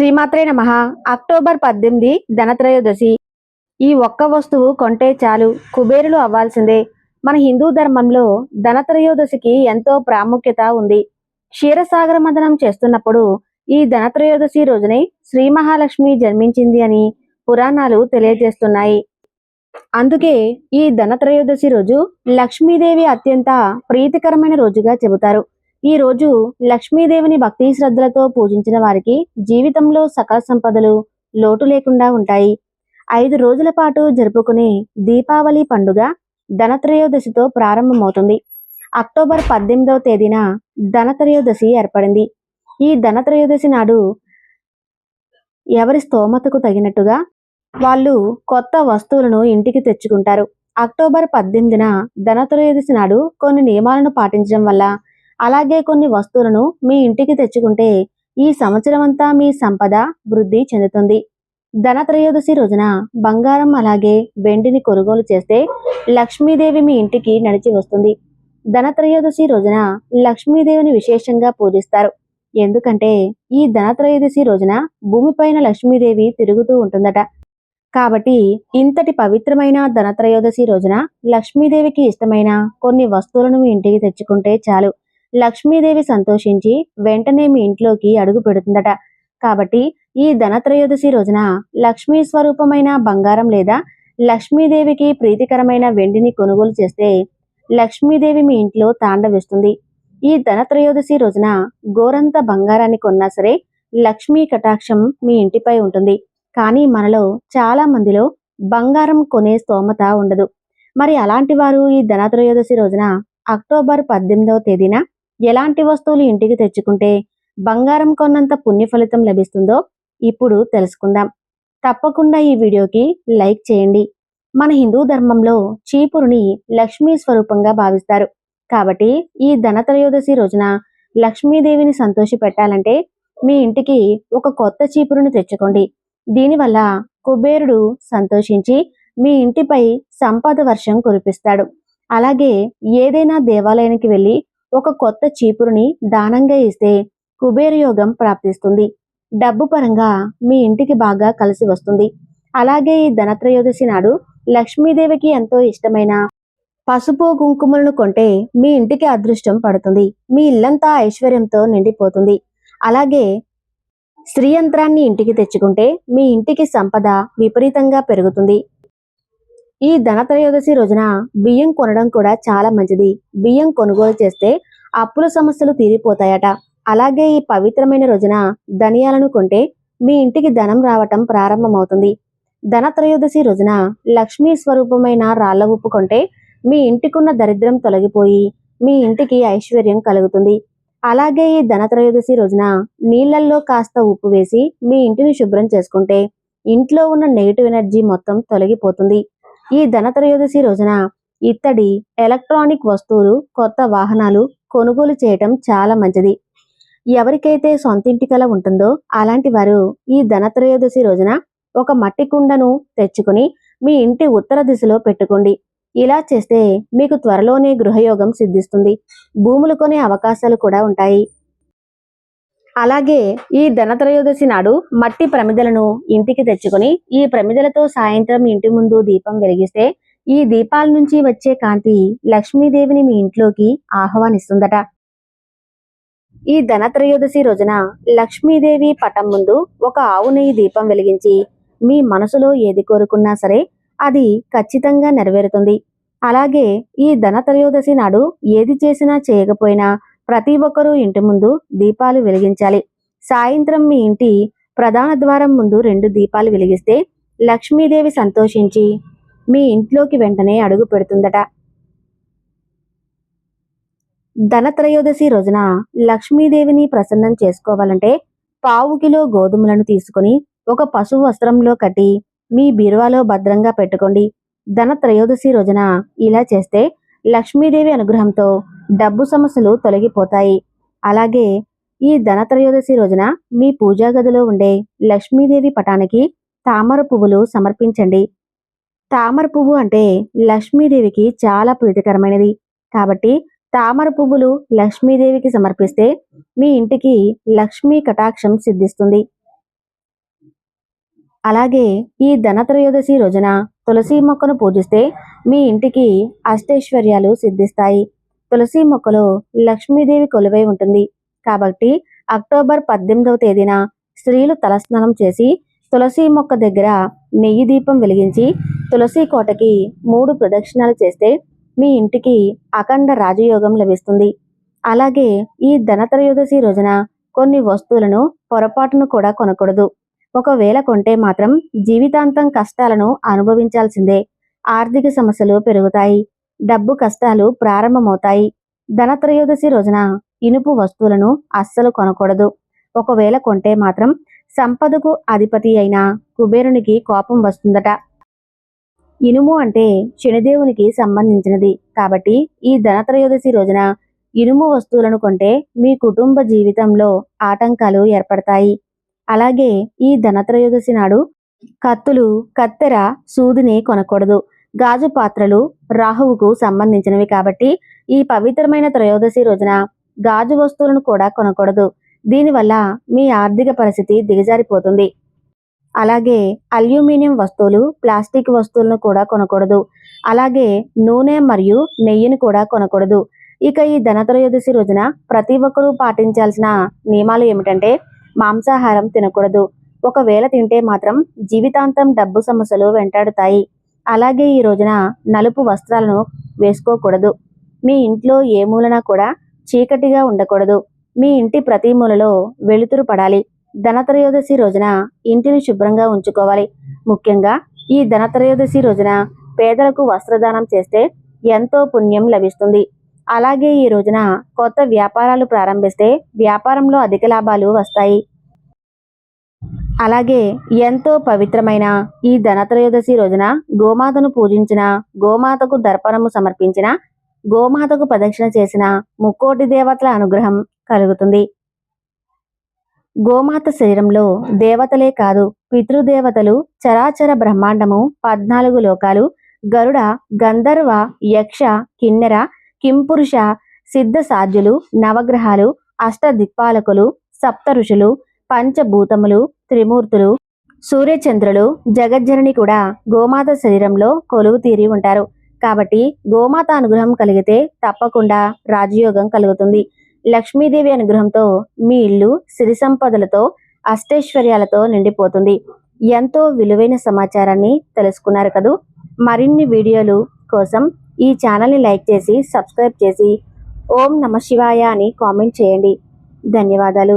శ్రీమాత్రే నమ. అక్టోబర్ పద్దెనిమిది ధనత్రయోదశి. ఈ ఒక్క వస్తువు కొంటే చాలు కుబేరులు అవ్వాల్సిందే. మన హిందూ ధర్మంలో ధనత్రయోదశికి ఎంతో ప్రాముఖ్యత ఉంది. క్షీరసాగర మదనం చేస్తున్నప్పుడు ఈ ధనత్రయోదశి రోజునే శ్రీ మహాలక్ష్మి జన్మించింది అని పురాణాలు తెలియజేస్తున్నాయి. అందుకే ఈ ధనత్రయోదశి రోజు లక్ష్మీదేవి అత్యంత ప్రీతికరమైన రోజుగా చెబుతారు. ఈ రోజు లక్ష్మీదేవిని భక్తి శ్రద్ధలతో పూజించిన వారికి జీవితంలో సకల సంపదలు లోటు లేకుండా ఉంటాయి. ఐదు రోజుల పాటు జరుపుకునే దీపావళి పండుగ ధనత్రయోదశితో ప్రారంభమవుతుంది. అక్టోబర్ పద్దెనిమిదవ తేదీన ధనత్రయోదశి ఏర్పడింది. ఈ ధనత్రయోదశి నాడు ఎవరి స్తోమతకు తగినట్టుగా వాళ్ళు కొత్త వస్తువులను ఇంటికి తెచ్చుకుంటారు. అక్టోబర్ పద్దెనిమిదిన ధనత్రయోదశి నాడు కొన్ని నియమాలను పాటించడం వల్ల అలాగే కొన్ని వస్తువులను మీ ఇంటికి తెచ్చుకుంటే ఈ సంవత్సరం అంతా మీ సంపద వృద్ధి చెందుతుంది. ధనత్రయోదశి రోజున బంగారం అలాగే వెండిని కొనుగోలు చేస్తే లక్ష్మీదేవి మీ ఇంటికి నడిచి వస్తుంది. ధనత్రయోదశి రోజున లక్ష్మీదేవిని విశేషంగా పూజిస్తారు. ఎందుకంటే ఈ ధనత్రయోదశి రోజున భూమిపైన లక్ష్మీదేవి తిరుగుతూ ఉంటుందట. కాబట్టి ఇంతటి పవిత్రమైన ధనత్రయోదశి రోజున లక్ష్మీదేవికి ఇష్టమైన కొన్ని వస్తువులను మీ ఇంటికి తెచ్చుకుంటే చాలు. లక్ష్మీదేవి సంతోషించి వెంటనే మీ ఇంట్లోకి అడుగు పెడుతుందట. కాబట్టి ఈ ధనత్రయోదశి రోజున లక్ష్మీ స్వరూపమైన బంగారం లేదా లక్ష్మీదేవికి ప్రీతికరమైన వెండిని కొనుగోలు చేస్తే లక్ష్మీదేవి మీ ఇంట్లో తాండవిస్తుంది. ఈ ధనత్రయోదశి రోజున గోరంత బంగారాన్ని కొన్నా సరే లక్ష్మీ కటాక్షం మీ ఇంటిపై ఉంటుంది. కానీ మనలో చాలా మందిలో బంగారం కొనే స్తోమత ఉండదు. మరి అలాంటి వారు ఈ ధనత్రయోదశి రోజున అక్టోబర్ పద్దెనిమిదవ తేదీన ఎలాంటి వస్తువులు ఇంటికి తెచ్చుకుంటే బంగారం కొన్నంత పుణ్య ఫలితం లభిస్తుందో ఇప్పుడు తెలుసుకుందాం. తప్పకుండా ఈ వీడియోకి లైక్ చేయండి. మన హిందూ ధర్మంలో చీపురుని లక్ష్మీ స్వరూపంగా భావిస్తారు. కాబట్టి ఈ ధనత్రయోదశి రోజున లక్ష్మీదేవిని సంతోష పెట్టాలంటే మీ ఇంటికి ఒక కొత్త చీపురుని తెచ్చుకోండి. దీనివల్ల కుబేరుడు సంతోషించి మీ ఇంటిపై సంపద వర్షం కురిపిస్తాడు. అలాగే ఏదైనా దేవాలయానికి వెళ్ళి ఒక కొత్త చీపురుని దానంగా ఇస్తే కుబేరయోగం ప్రాప్తిస్తుంది. డబ్బు పరంగా మీ ఇంటికి బాగా కలిసి వస్తుంది. అలాగే ఈ ధనత్రయోదశి నాడు లక్ష్మీదేవికి ఎంతో ఇష్టమైన పసుపు కుంకుమలను కొంటే మీ ఇంటికి అదృష్టం పడుతుంది. మీ ఇల్లంతా ఐశ్వర్యంతో నిండిపోతుంది. అలాగే స్త్రీ యంత్రాన్ని ఇంటికి తెచ్చుకుంటే మీ ఇంటికి సంపద విపరీతంగా పెరుగుతుంది. ఈ ధనత్రయోదశి రోజున బియ్యం కొనడం కూడా చాలా మంచిది. బియ్యం కొనుగోలు చేస్తే అప్పుల సమస్యలు తీరిపోతాయట. అలాగే ఈ పవిత్రమైన రోజున ధనియాలను కొంటే మీ ఇంటికి ధనం రావటం ప్రారంభమవుతుంది. ధనత్రయోదశి రోజున లక్ష్మీ స్వరూపమైన రాళ్ళ ఉప్పు కొంటే మీ ఇంటికున్న దరిద్రం తొలగిపోయి మీ ఇంటికి ఐశ్వర్యం కలుగుతుంది. అలాగే ఈ ధనత్రయోదశి రోజున నీళ్ళల్లో కాస్త ఉప్పు వేసి మీ ఇంటిని శుభ్రం చేసుకుంటే ఇంట్లో ఉన్న నెగిటివ్ ఎనర్జీ మొత్తం తొలగిపోతుంది. ఈ ధనత్రయోదశి రోజున ఇత్తడి ఎలక్ట్రానిక్ వస్తువులు కొత్త వాహనాలు కొనుగోలు చేయటం చాలా మంచిది. ఎవరికైతే సొంతింటి కల ఉంటుందో అలాంటి వారు ఈ ధనత్రయోదశి రోజున ఒక మట్టి కుండను తెచ్చుకుని మీ ఇంటి ఉత్తర దిశలో పెట్టుకోండి. ఇలా చేస్తే మీకు త్వరలోనే గృహయోగం సిద్ధిస్తుంది. భూములు కొనే అవకాశాలు కూడా ఉంటాయి. అలాగే ఈ ధనత్రయోదశి నాడు మట్టి ప్రమిదలను ఇంటికి తెచ్చుకొని ఈ ప్రమిదలతో సాయంత్రం ఇంటి ముందు దీపం వెలిగిస్తే ఈ దీపాల నుంచి వచ్చే కాంతి లక్ష్మీదేవిని మీ ఇంట్లోకి ఆహ్వానిస్తుందట. ఈ ధనత్రయోదశి రోజున లక్ష్మీదేవి పటం ముందు ఒక ఆవు నెయ్యి దీపం వెలిగించి మీ మనసులో ఏది కోరుకున్నా సరే అది ఖచ్చితంగా నెరవేరుతుంది. అలాగే ఈ ధనత్రయోదశి నాడు ఏది చేసినా చేయకపోయినా ప్రతి ఒక్కరూ ఇంటి ముందు దీపాలు వెలిగించాలి. సాయంత్రం మీ ఇంటి ప్రధాన ద్వారం ముందు రెండు దీపాలు వెలిగిస్తే లక్ష్మీదేవి సంతోషించి మీ ఇంట్లోకి వెంటనే అడుగు పెడుతుందట. ధనత్రయోదశి రోజున లక్ష్మీదేవిని ప్రసన్నం చేసుకోవాలంటే పావు కిలో గోధుమలను తీసుకుని ఒక పశువు వస్త్రంలో కట్టి మీ బీరువాలో భద్రంగా పెట్టుకోండి. ధనత్రయోదశి రోజున ఇలా చేస్తే లక్ష్మీదేవి అనుగ్రహంతో డబ్బు సమస్యలు తొలగిపోతాయి. అలాగే ఈ ధనత్రయోదశి రోజున మీ పూజా గదిలో ఉండే లక్ష్మీదేవి పటానికి తామర పువ్వులు సమర్పించండి. తామర పువ్వు అంటే లక్ష్మీదేవికి చాలా ప్రీతికరమైనది. కాబట్టి తామర పువ్వులు లక్ష్మీదేవికి సమర్పిస్తే మీ ఇంటికి లక్ష్మీ కటాక్షం సిద్ధిస్తుంది. అలాగే ఈ ధనత్రయోదశి రోజున తులసి మొక్కను పూజిస్తే మీ ఇంటికి అష్టైశ్వర్యాలు సిద్ధిస్తాయి. తులసి మొక్కలో లక్ష్మీదేవి కొలువై ఉంటుంది. కాబట్టి అక్టోబర్ పద్దెనిమిదవ తేదీన స్త్రీలు తలస్నానం చేసి తులసి మొక్క దగ్గర నెయ్యి దీపం వెలిగించి తులసి కోటకి మూడు ప్రదక్షిణాలు చేస్తే మీ ఇంటికి అఖండ రాజయోగం లభిస్తుంది. అలాగే ఈ ధనత్రయోదశి రోజున కొన్ని వస్తువులను పొరపాటును కూడా కొనకూడదు. ఒకవేళ కొంటే మాత్రం జీవితాంతం కష్టాలను అనుభవించాల్సిందే. ఆర్థిక సమస్యలు పెరుగుతాయి. డబ్బు కష్టాలు ప్రారంభమవుతాయి. ధనత్రయోదశి రోజున ఇనుపు వస్తువులను అస్సలు కొనకూడదు. ఒకవేళ కొంటే మాత్రం సంపదకు అధిపతి అయిన కుబేరునికి కోపం వస్తుందట. ఇనుము అంటే శనిదేవునికి సంబంధించినది. కాబట్టి ఈ ధనత్రయోదశి రోజున ఇనుము వస్తువులను కొంటే మీ కుటుంబ జీవితంలో ఆటంకాలు ఏర్పడతాయి. అలాగే ఈ ధనత్రయోదశి నాడు కత్తులు కత్తెర సూదిని కొనకూడదు. గాజు పాత్రలు రాహువుకు సంబంధించినవి కాబట్టి ఈ పవిత్రమైన త్రయోదశి రోజున గాజు వస్తువులను కూడా కొనకూడదు. దీనివల్ల మీ ఆర్థిక పరిస్థితి దిగజారిపోతుంది. అలాగే అల్యూమినియం వస్తువులు ప్లాస్టిక్ వస్తువులను కూడా కొనకూడదు. అలాగే నూనె మరియు నెయ్యిని కూడా కొనకూడదు. ఇక ఈ ధనత్రయోదశి రోజున ప్రతి ఒక్కరూ పాటించాల్సిన నియమాలు ఏమిటంటే మాంసాహారం తినకూడదు. ఒకవేళ తింటే మాత్రం జీవితాంతం డబ్బు సమస్యలు వెంటాడుతాయి. అలాగే ఈ రోజున నలుపు వస్త్రాలను వేసుకోకూడదు. మీ ఇంట్లో ఏ మూలన కూడా చీకటిగా ఉండకూడదు. మీ ఇంటి ప్రతి మూలలో వెలుతురు పడాలి. ధనత్రయోదశి రోజున ఇంటిని శుభ్రంగా ఉంచుకోవాలి. ముఖ్యంగా ఈ ధనత్రయోదశి రోజున పేదలకు వస్త్రదానం చేస్తే ఎంతో పుణ్యం లభిస్తుంది. అలాగే ఈ రోజున కొత్త వ్యాపారాలు ప్రారంభిస్తే వ్యాపారంలో అధిక లాభాలు వస్తాయి. అలాగే ఎంతో పవిత్రమైన ఈ ధనత్రయోదశి రోజున గోమాతను పూజించిన గోమాతకు దర్పణము సమర్పించిన గోమాతకు ప్రదక్షిణ చేసిన ముక్కోటి దేవతల అనుగ్రహం కలుగుతుంది. గోమాత శరీరంలో దేవతలే కాదు పితృదేవతలు చరాచర బ్రహ్మాండము పద్నాలుగు లోకాలు గరుడ గంధర్వ యక్ష కిన్నెర కింపురుష సిద్ధ సాధ్యులు నవగ్రహాలు అష్ట దిక్పాలకులు సప్త ఋషులు పంచభూతములు త్రిమూర్తులు సూర్యచంద్రులు జగజ్జనని కూడా గోమాత శరీరంలో కొలువు తీరి ఉంటారు. కాబట్టి గోమాత అనుగ్రహం కలిగితే తప్పకుండా రాజయోగం కలుగుతుంది. లక్ష్మీదేవి అనుగ్రహంతో మీ ఇల్లు సిరి సంపదలతో అష్టైశ్వర్యాలతో నిండిపోతుంది. ఎంతో విలువైన సమాచారాన్ని తెలుసుకున్నారు కదూ? మరిన్ని వీడియోలు కోసం ఈ ఛానల్ని లైక్ చేసి సబ్స్క్రైబ్ చేసి ఓం నమ శివాయ అని కామెంట్ చేయండి. ధన్యవాదాలు.